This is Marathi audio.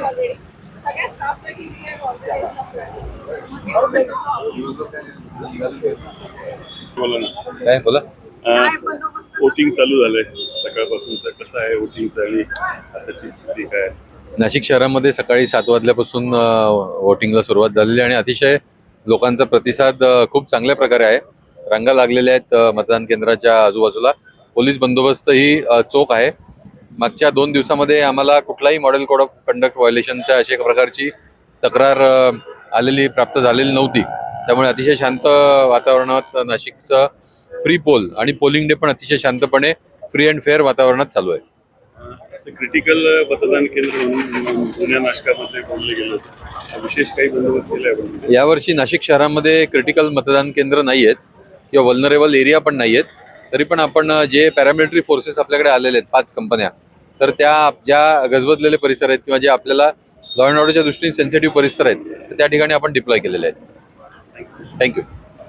ऑलरेडी सगळ्या स्टाफसाठी ना. काय बोला. काय बंदोबस्त वोटिंग चालू झालंय. सकाळपासूनच कसं आहे वोटिंगचं आणि आताची स्थिती काय? आहे? नाशिक शहरामध्ये सकाळी सात वाजल्यापासून वोटिंगला सुरुवात झालेली आहे आणि अतिशय लोकांचा प्रतिसाद खूप चांगल्या प्रकारे आहे. रांगा लागलेल्या आहेत मतदान केंद्राच्या आजूबाजूला. पोलीस बंदोबस्त ही अ, चोख आहे. मागच्या दोन दिवसामध्ये आम्हाला कुठलाही मॉडेल कोड ऑफ कंडक्ट व्हायोलेशनच्या अशा एका प्रकारची तक्रार आलेली प्राप्त झालेली नव्हती. त्यामुळे अतिशय शांत वातावरणात नाशिकचं प्री पोल आणि पोलिंग डे पण अतिशय शांतपणे फ्री अँड फेअर वातावरणात चालू आहे. क्रिटिकल मतदान केंद्र म्हणून जुन्या नाशकामध्ये बोलले गेलं विशेष काही बंदोबस्त यावर्षी नाशिक शहरामध्ये क्रिटिकल मतदान केंद्र नाही आहेत किंवा वल्नरेबल एरिया पण नाही आहेत तरी पण आपण जे पॅरामिलिटरी फोर्सेस आपल्याकडे आलेले आहेत पाच कंपन्या तर त्या ज्या गजबजलेले परिसर आहेत किंवा जे आपल्याला लॉ अँड ऑर्डरच्या दृष्टीने सेन्सिटिव्ह परिसर आहेत तर त्या ठिकाणी आपण डिप्लॉय केलेले आहेत. थँक्यू